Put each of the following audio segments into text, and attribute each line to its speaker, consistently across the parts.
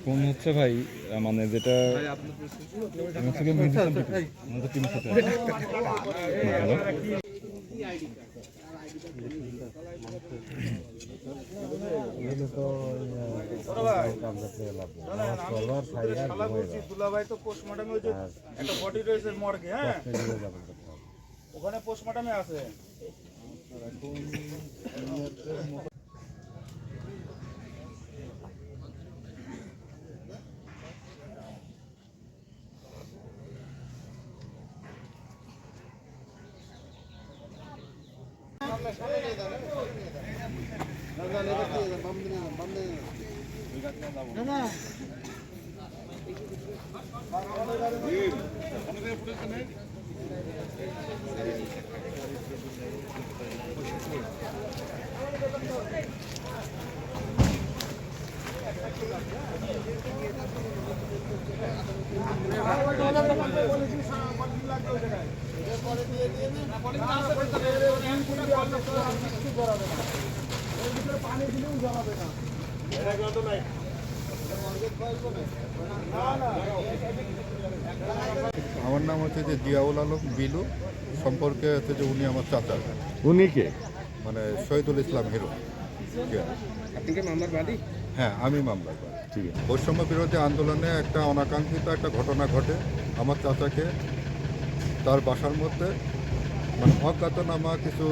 Speaker 1: এখন হচ্ছে ভাই মানে যেটা people, আমাদের টিমের সাথে। আছি।
Speaker 2: দুলাভাই তো পোস্টমর্টমে ওই যে একটা বডি রয়েছে মর্গে হ্যাঁ ওখানে পোস্টমর্টমে আছে
Speaker 3: আমার নাম হচ্ছে যে জিয়াউল আলম বিলু। সম্পর্কে হচ্ছে যে উনি আমার চাচা।
Speaker 4: উনি কে?
Speaker 3: মানে শহীদুল ইসলাম হিরো।
Speaker 2: আপনি কি
Speaker 3: হ্যাঁ আমি মামলা করি
Speaker 4: ঠিক আছে।
Speaker 3: বৈষম্য বিরোধী আন্দোলনে একটা অনাকাঙ্ক্ষিত একটা ঘটনা ঘটে। আমার চাচাকে তার বাসার মধ্যে মানে অজ্ঞাতনামা কিছু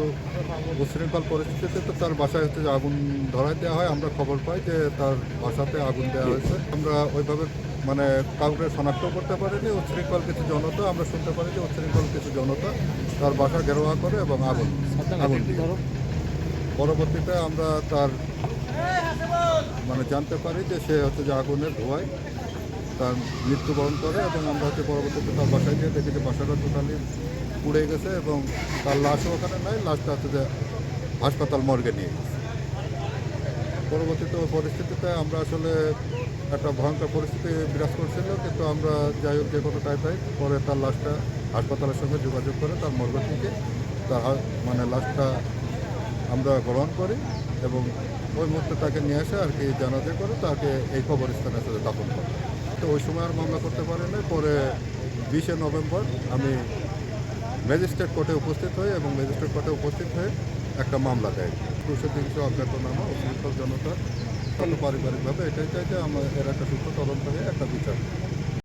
Speaker 3: উশৃঙ্খল পরিস্থিতিতে তো তার বাসায় হচ্ছে যে আগুন ধরাই দেওয়া হয় আমরা খবর পাই যে তার বাসাতে আগুন দেওয়া হয়েছে। আমরা ওইভাবে মানে কাউকে শনাক্ত করতে পারিনি উচ্ছৃঙ্খল কিছু জনতা আমরা শুনতে পারি যে উচ্ছৃঙ্খল কিছু জনতা তার বাসা ঘেরোয়া করে এবং আগুন আগুন দিয়ে। পরবর্তীতে আমরা তার মানে জানতে পারি যে সে হচ্ছে যে আগুনের ধোঁয়ায় তার মৃত্যুবরণ করে এবং আমরা হচ্ছে পরবর্তীতে তার বাসায় গিয়ে দেখি যে বাসাটা টোটালি পুড়ে গেছে এবং তার লাশও ওখানে নাই, লাশটা হচ্ছে যে হাসপাতাল মর্গে নিয়ে গেছে। পরবর্তীতে পরিস্থিতিতে আমরা আসলে একটা ভয়ঙ্কর পরিস্থিতি বিরাজ করছিল, কিন্তু আমরা যাই হোক যে কোনো টাইপাই পরে তার লাশটা হাসপাতালের সঙ্গে যোগাযোগ করে তার মর্গ থেকে তার মানে লাশটা আমরা গ্রহণ করি এবং ওই মুহূর্তে তাকে নিয়ে আসে আর কি জানাজা করে তাকে এই কবরস্থানে সাথে দাপন করে। তো ওই সময় আর মামলা করতে পারেনি। পরে বিশে নভেম্বর আমি ম্যাজিস্ট্রেট কোর্টে উপস্থিত হয়ে এবং ম্যাজিস্ট্রেট কোর্টে উপস্থিত হয়ে একটা মামলা দেয়। দুশো তিনশো অজ্ঞাতনামা উশৃঙ্খল জনতা পারিবারিকভাবে এটাই চাই যে আমরা এর একটা সুস্থ তদন্ত হয়ে একটা বিচার